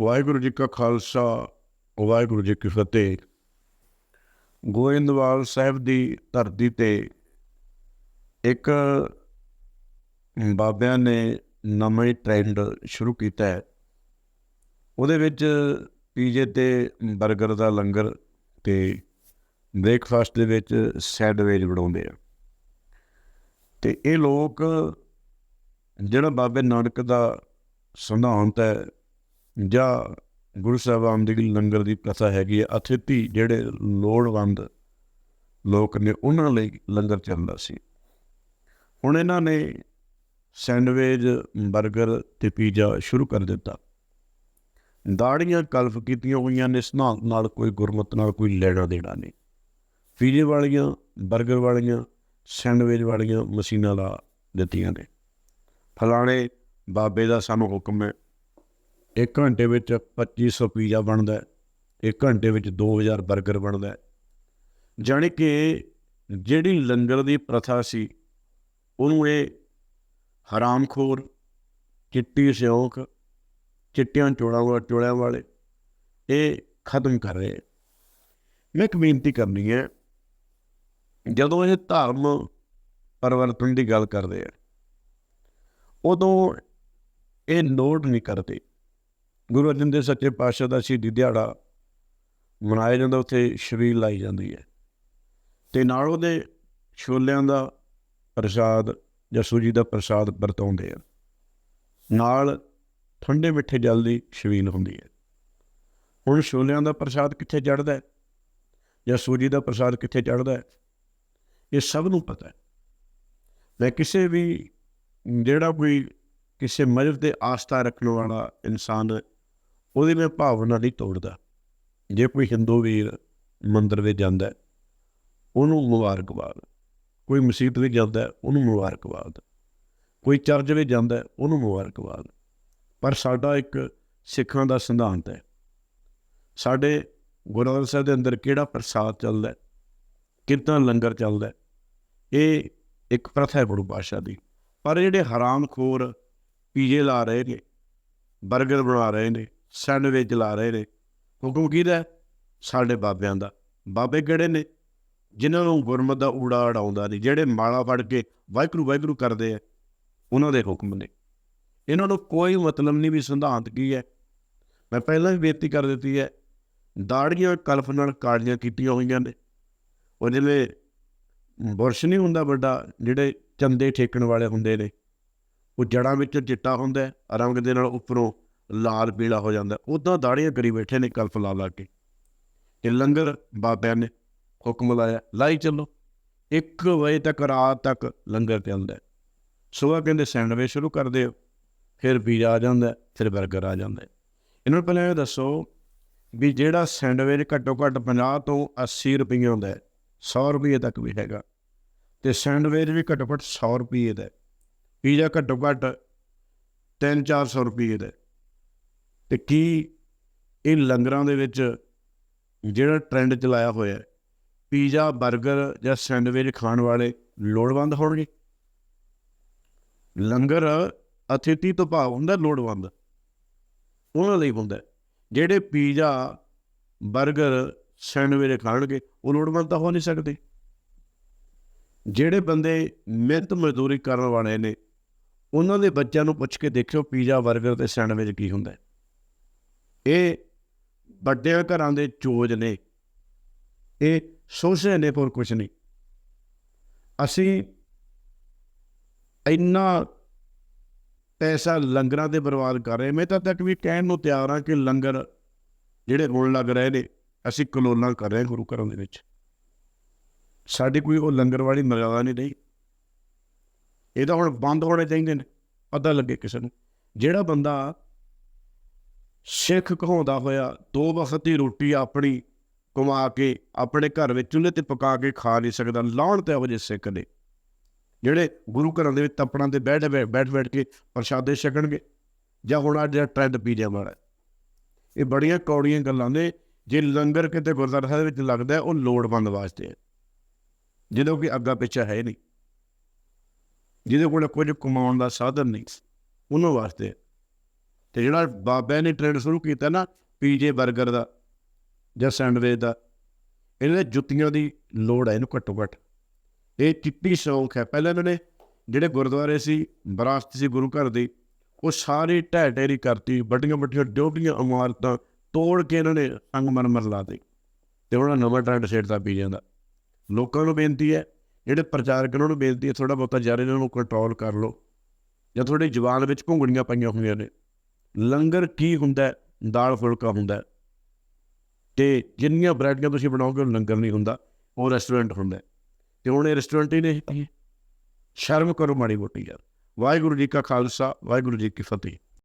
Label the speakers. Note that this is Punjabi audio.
Speaker 1: ਵਾਹਿਗੁਰੂ ਜੀ ਕਾ ਖਾਲਸਾ, ਵਾਹਿਗੁਰੂ ਜੀ ਕੀ ਫਤਿਹ। ਗੋਇੰਦਵਾਲ ਸਾਹਿਬ ਦੀ ਧਰਤੀ ਤੇ ਇੱਕ ਬਾਬਿਆਂ ਨੇ ਨਵੇਂ ਹੀ ਟ੍ਰੈਂਡ ਸ਼ੁਰੂ ਕੀਤਾ ਹੈ। ਉਹਦੇ ਵਿੱਚ ਪੀਜੇ ਤੇ 버ਗਰ ਦਾ ਲੰਗਰ ਤੇ ਬ੍ਰੇਕਫਾਸਟ ਦੇ ਵਿੱਚ ਸੈਂਡਵਿਚ ਬਣਾਉਂਦੇ ਆ। ਤੇ ਇਹ ਲੋਕ ਜਿਹੜਾ ਬਾਬੇ ਨਾਨਕ ਦਾ ਸਿਧਾਂਤ ਹੈ ਜਾਂ ਗੁਰੂ ਸਾਹਿਬਾਨ ਦੀ ਲੰਗਰ ਦੀ ਪ੍ਰਥਾ ਹੈਗੀ ਹੈ, ਅਥਿਤੀ ਜਿਹੜੇ ਲੋੜਵੰਦ ਲੋਕ ਨੇ, ਉਹਨਾਂ ਲਈ ਲੰਗਰ ਚੱਲਦਾ ਸੀ। ਹੁਣ ਇਹਨਾਂ ਨੇ ਸੈਂਡਵਿਚ 버ਗਰ ਤੇ ਪੀਜ਼ਾ ਸ਼ੁਰੂ ਕਰ ਦਿੱਤਾ। ਦਾੜੀਆਂ ਕਲਫ ਕੀਤੀਆਂ ਹੋਈਆਂ ਨੇ, ਇਸ ਨਾਲ ਨਾਲ ਕੋਈ ਗੁਰਮਤ ਨਾਲ ਕੋਈ ਲੈਣਾ ਦੇਣਾ ਨਹੀਂ। ਪੀਜ਼ੇ ਵਾਲੀਆਂ 버ਗਰ ਵਾਲੀਆਂ, ਸੈਂਡਵਿਚ ਵਾਲੀਆਂ ਮਸ਼ੀਨਾਂ ਲਾ ਦਿੱਤੀਆਂ ਨੇ। ਫਲਾਣੇ ਬਾਬੇ ਦਾ ਸਾਨੂੰ ਹੁਕਮ ਹੈ ਇੱਕ ਘੰਟੇ ਵਿੱਚ 2500 ਪੀਜ਼ਾ ਬਣਦਾ ਹੈ, ਇੱਕ ਘੰਟੇ ਵਿੱਚ 2000 버ਗਰ ਬਣਦਾ ਹੈ। ਜਾਣੀ ਕਿ ਜਿਹੜੀ ਲੰਗਰ ਦੀ ਪ੍ਰਥਾ ਸੀ, ਉਹਨੂੰ ਇਹ ਹਰਾਮਖੋਰ, ਚਿੱਟੀ ਸਿਉਂਕ ਚਿੱਟੀਆਂ ਚੋੜਾਂ ਵਾਲੇ ਚੋੜਿਆਂ ਵਾਲੇ, ਇਹ ਖਤਮ ਕਰ ਰਹੇ ਮੈਂ ਇੱਕ ਬੇਨਤੀ ਕਰਨੀ ਹੈ, ਜਦੋਂ ਇਹ ਧਰਮ ਪਰਿਵਰਤਨ ਦੀ ਗੱਲ ਕਰਦੇ ਆ, ਉਦੋਂ ਇਹ ਨੋਟ ਨਹੀਂ ਕਰਦੇ ਗੁਰੂ ਅਰਜਨ ਦੇਵ ਸੱਚੇ ਪਾਤਸ਼ਾਹ ਦਾ ਸ਼ਹੀਦੀ ਦਿਹਾੜਾ ਮਨਾਇਆ ਜਾਂਦਾ, ਉੱਥੇ ਸ਼ਬੀਲ ਲਾਈ ਜਾਂਦੀ ਹੈ। ਤੇ ਨਾਲ ਉਹਦੇ ਛੋਲਿਆਂ ਦਾ ਪ੍ਰਸਾਦ ਜਾਂ ਸੂਜੀ ਦਾ ਪ੍ਰਸਾਦ ਵਰਤਾਉਂਦੇ ਆ। ਨਾਲ ਠੰਡੇ ਮਿੱਠੇ ਜਲ ਦੀ ਛਬੀਲ ਹੁੰਦੀ ਹੈ। ਹੁਣ ਛੋਲਿਆਂ ਦਾ ਪ੍ਰਸਾਦ ਕਿੱਥੇ ਚੜਦਾ ਹੈ? ਜਾਂ ਸੂਜੀ ਦਾ ਪ੍ਰਸਾਦ ਕਿੱਥੇ ਚੜਦਾ ਹੈ? ਇਹ ਸਭ ਨੂੰ ਪਤਾ ਹੈ। ਮੈਂ ਕਿਸੇ ਵੀ, ਜਿਹੜਾ ਕੋਈ ਕਿਸੇ ਮਜ਼ਹਬ ਤੇ ਆਸਥਾ ਰੱਖਣ ਵਾਲਾ ਇਨਸਾਨ ਉਹਦੀ ਮੈਂ ਭਾਵਨਾ ਨਹੀਂ ਤੋੜਦਾ। ਜੇ ਕੋਈ ਹਿੰਦੂ ਵੀਰ ਮੰਦਰ ਵਿੱਚ ਜਾਂਦਾ, ਉਹਨੂੰ ਮੁਬਾਰਕਬਾਦ। ਕੋਈ ਮਸਜਿਦ ਵਿੱਚ ਜਾਂਦਾ, ਉਹਨੂੰ ਮੁਬਾਰਕਬਾਦ। ਕੋਈ ਚਰਚ ਵਿੱਚ ਜਾਂਦਾ, ਉਹਨੂੰ ਮੁਬਾਰਕਬਾਦ। ਪਰ ਸਾਡਾ ਇੱਕ ਸਿੱਖਾਂ ਦਾ ਸਿਧਾਂਤ ਹੈ। ਸਾਡੇ ਗੁਰੂ ਗ੍ਰੰਥ ਸਾਹਿਬ ਦੇ ਅੰਦਰ ਕਿਹੜਾ ਪ੍ਰਸਾਦ ਚੱਲਦਾ ਕਿੰਨਾ ਲੰਗਰ ਚੱਲਦਾ, ਇਹ ਇੱਕ ਪ੍ਰਥਾ ਹੈ ਗੁਰੂ ਪਾਸ਼ਾ ਦੀ। ਪਰ ਜਿਹੜੇ ਹਰਾਮਖੋਰ ਪੀਜੇ ਲਾ ਰਹੇ ਨੇ 버ਗਰ ਬਣਾ ਰਹੇ ਨੇ ਸੈਂਡਵਿਚ ਲਾ ਰਹੇ ਨੇ। ਹੁਕਮ ਕਿਹਦਾ ਸਾਡੇ ਬਾਬਿਆਂ ਦਾ। ਬਾਬੇ ਕਿਹੜੇ ਨੇ? ਜਿਨ੍ਹਾਂ ਨੂੰ ਗੁਰਮਤ ਦਾ ਊੜਾ ਅੜਾਉਂਦਾ ਨਹੀਂ, ਜਿਹੜੇ ਮਾਲਾ ਫੜ ਕੇ ਵਾਹਿਗੁਰੂ ਵਾਹਿਗੁਰੂ ਕਰਦੇ ਆ, ਉਹਨਾਂ ਦੇ ਹੁਕਮ ਨੇ। ਇਹਨਾਂ ਨੂੰ ਕੋਈ ਮਤਲਬ ਨਹੀਂ ਵੀ ਸਿਧਾਂਤ ਕੀ ਹੈ। ਮੈਂ ਪਹਿਲਾਂ ਵੀ ਬੇਨਤੀ ਕਰ ਦਿੱਤੀ ਹੈ, ਦਾੜੀਆਂ ਕਲਫ ਨਾਲ ਕਾਲੀਆਂ ਕੀਤੀਆਂ ਹੋਈਆਂ ਨੇ। ਉਹ ਜਿਵੇਂ ਬੁਰਸ਼ ਨਹੀਂ ਹੁੰਦਾ ਵੱਡਾ, ਜਿਹੜੇ ਚੰਦੇ ਠੇਕਣ ਵਾਲੇ ਹੁੰਦੇ ਨੇ, ਉਹ ਜੜਾਂ ਵਿੱਚ ਚਿੱਟਾ ਹੁੰਦਾ ਰੰਗ ਦੇ ਨਾਲ ਉੱਪਰੋਂ ਲਾਲ ਪੀਲਾ ਹੋ ਜਾਂਦਾ। ਉਦਾਂ ਦਾੜੀਆਂ ਕਰੀ ਬੈਠੇ ਨੇ ਕਲਫ ਲਾ ਲਾ ਕੇ। ਇਹ ਲੰਗਰ ਬਾਬਿਆਂ ਨੇ ਹੁਕਮ ਲਾਇਆ, ਲਾਈ ਚੱਲੋ। 1 ਵਜੇ ਤੱਕ, ਰਾਤ ਤੱਕ ਲੰਗਰ ਚੱਲਦਾ ਸਵੇਰ ਕਹਿੰਦੇ ਸੈਂਡਵਿਚ ਸ਼ੁਰੂ ਕਰਦੇ ਹੋ ਫਿਰ ਪੀਜ਼ਾ ਆ ਜਾਂਦਾ, ਫਿਰ 버ਗਰ ਆ ਜਾਂਦਾ। ਇਹਨਾਂ ਨੂੰ ਪਹਿਲਾਂ ਇਹ ਦੱਸੋ ਵੀ ਜਿਹੜਾ ਸੈਂਡਵਿਚ ਘੱਟੋ ਘੱਟ 50 ਤੋਂ 80 ਰੁਪਏ ਹੁੰਦਾ ਹੈ 100 ਰੁਪਏ ਤੱਕ ਵੀ ਹੈਗਾ। ਤੇ ਸੈਂਡਵਿਚ ਵੀ ਘੱਟੋ ਘੱਟ 100 ਰੁਪਏ ਦਾ ਪੀਜ਼ਾ ਘੱਟੋ ਘੱਟ 3-400 ਰੁਪਏ ਦਾ ਤੇ ਕੀ ਇਹ ਲੰਗਰਾਂ ਦੇ ਵਿੱਚ ਜਿਹੜਾ ਟ੍ਰੈਂਡ ਚਲਾਇਆ ਹੋਇਆ ਪੀਜ਼ਾ 버ਗਰ ਜਾਂ ਸੈਂਡਵਿਚ ਖਾਣ ਵਾਲੇ ਲੋੜਵੰਦ ਹੋਣਗੇ? ਲੰਗਰ ਅਥੇਤੀ ਤੋਂ ਭਾਵ ਹੁੰਦਾ ਲੋੜਵੰਦ। ਉਹਨਾਂ ਲਈ ਹੁੰਦਾ ਜਿਹੜੇ ਪੀਜ਼ਾ 버ਗਰ ਸੈਂਡਵਿਚ ਖਾਣਗੇ, ਉਹ ਲੋੜਵੰਦ ਤਾਂ ਹੋ ਨਹੀਂ ਸਕਦੇ। ਜਿਹੜੇ ਬੰਦੇ ਮਿਹਨਤ ਮਜ਼ਦੂਰੀ ਕਰਨ ਵਾਲੇ ਨੇ, ਉਹਨਾਂ ਦੇ ਬੱਚਿਆਂ ਨੂੰ ਪੁੱਛ ਕੇ ਦੇਖਿਓ ਪੀਜ਼ਾ 버ਗਰ ਤੇ ਸੈਂਡਵਿਚ ਕੀ ਹੁੰਦਾ ਇਹ ਵੱਡਿਆਂ ਘਰਾਂ ਦੇ ਚੋਜ ਨੇ। ਇਹ ਸੋਚਦੇ ਨੇ ਪਰ ਕੁਝ ਨਹੀਂ। ਅਸੀਂ ਇੰਨਾ ਪੈਸਾ ਲੰਗਰਾਂ ਤੇ ਬਰਬਾਦ ਕਰ ਰਹੇ। ਮੈਂ ਤਾਂ ਤੱਕ ਵੀ ਕਹਿਣ ਨੂੰ ਤਿਆਰ ਹਾਂ ਕਿ ਲੰਗਰ ਜਿਹੜੇ ਹੋਣ ਲੱਗ ਰਹੇ ਨੇ, ਅਸੀਂ ਕਲੋਲਾਂ ਕਰ ਰਹੇ ਗੁਰੂ ਘਰਾਂ ਦੇ ਵਿੱਚ। ਸਾਡੀ ਕੋਈ ਉਹ ਲੰਗਰ ਵਾਲੀ ਮਰਿਆਦਾ ਨਹੀਂ ਰਹੀ। ਇਹ ਤਾਂ ਹੁਣ ਬੰਦ ਹੋਣੇ ਚਾਹੀਦੇ ਨੇ। ਪਤਾ ਲੱਗੇ ਕਿਸੇ ਨੂੰ। ਜਿਹੜਾ ਬੰਦਾ ਸਿੱਖ ਕਹਾਉਂਦਾ ਹੋਇਆ, ਦੋ ਵਕਤ ਦੀ ਰੋਟੀ ਆਪਣੀ ਕਮਾ ਕੇ, ਆਪਣੇ ਘਰ ਵਿੱਚ ਚੁੱਲ੍ਹੇ ਤੇ ਪਕਾ ਕੇ ਖਾ ਨਹੀਂ ਸਕਦਾ। ਲਾਉਣ ਤੇ ਵਜੇ ਸਿੱਖ ਨੇ। ਜਿਹੜੇ ਗੁਰੂ ਘਰਾਂ ਦੇ ਵਿੱਚ ਤਪੜਾਂ ਤੇ ਬੈਠ ਬੈਠ ਬੈਠ ਕੇ ਪ੍ਰਸ਼ਾਦੇ ਛਕਣਗੇ, ਜਾਂ ਹੁਣ ਆ ਜਿਹੜਾ ਟ੍ਰੈਂਡ ਪੀਜਾ ਵਾਲਾ ਇਹ ਬੜੀਆਂ ਕੌੜੀਆਂ ਗੱਲਾਂ ਨੇ। ਜੇ ਲੰਗਰ ਕਿਤੇ ਗੁਰਦੁਆਰਾ ਸਾਹਿਬ ਵਿੱਚ ਲੱਗਦਾ, ਉਹ ਲੋੜਵੰਦ ਵਾਸਤੇ ਹੈ। ਜਦੋਂ ਕਿ ਅੱਗਾ ਪਿੱਛਾ ਹੈ ਨਹੀਂ। ਜਿਹਦੇ ਕੋਲ ਕੁਝ ਕਮਾਉਣ ਦਾ ਸਾਧਨ ਨਹੀਂ। ਉਹਨਾਂ ਵਾਸਤੇ ਤੇ ਜਿਹੜਾ ਬਾਬਿਆਂ ਨੇ ਟ੍ਰੈਂਡ ਸ਼ੁਰੂ ਕੀਤਾ ਨਾ ਪੀਜੇ 버ਗਰ ਦਾ ਜਾਂ ਸੈਂਡਵਿਚ ਦਾ ਇਹਨਾਂ ਦੇ ਜੁੱਤੀਆਂ ਦੀ ਲੋੜ ਹੈ ਇਹਨੂੰ ਘੱਟੋ ਘੱਟ। ਇਹ ਚਿੱਟੀ ਸ਼ੌਂਕ ਹੈ। ਪਹਿਲਾਂ ਇਹਨਾਂ ਨੇ ਜਿਹੜੇ ਗੁਰਦੁਆਰੇ ਸੀ, ਵਿਰਾਸਤ ਸੀ ਗੁਰੂ ਘਰ ਦੀ, ਉਹ ਸਾਰੇ ਢਹਿ ਢੇਰੀ ਕਰਤੀ, ਵੱਡੀਆਂ ਵੱਡੀਆਂ ਡਿਊਟੀਆਂ ਇਮਾਰਤਾਂ ਤੋੜ ਕੇ ਇਹਨਾਂ ਨੇ ਸੰਗਮਰਮਰ ਲਾ ਦੇ ਤੇ ਉਹਨਾਂ ਨਵਾਂ ਟ੍ਰੈਂਡ ਛੇੜਤਾ ਪੀਜਿਆਂ ਦਾ। ਲੋਕਾਂ ਨੂੰ ਬੇਨਤੀ ਹੈ, ਜਿਹੜੇ ਪ੍ਰਚਾਰਕ ਉਹਨਾਂ ਨੂੰ ਬੇਨਤੀ ਹੈ ਥੋੜਾ ਬਹੁਤਾ ਯਾਰ ਇਹਨਾਂ ਨੂੰ ਕੰਟਰੋਲ ਕਰ ਲਓ। ਜਾਂ ਤੁਹਾਡੀ ਜ਼ੁਬਾਨ ਵਿੱਚ ਘੁੰਗਣੀਆਂ ਪਈਆਂ ਹੋਈਆਂ ਨੇ। ਲੰਗਰ ਕੀ ਹੁੰਦਾ ਦਾਲ ਫੁਲਕਾ ਹੁੰਦਾ ਹੈ। ਤੇ ਜਿੰਨੀਆਂ ਵੈਰਾਈਟੀਆਂ ਤੁਸੀਂ ਬਣਾਓਗੇ, ਉਹ ਲੰਗਰ ਨਹੀਂ ਹੁੰਦਾ, ਉਹ ਰੈਸਟੋਰੈਂਟ ਹੁੰਦਾ ਹੈ। ਤੇ ਹੁਣ ਇਹ ਰੈਸਟੋਰੈਂਟ ਹੀ ਨਹੀਂ ਸ਼ਰਮ ਕਰੋ ਮਾੜੀ ਮੋਟੀ ਯਾਰ ਵਾਹਿਗੁਰੂ ਜੀ ਕਾ ਖਾਲਸਾ, ਵਾਹਿਗੁਰੂ ਜੀ ਕੀ ਫਤਿਹ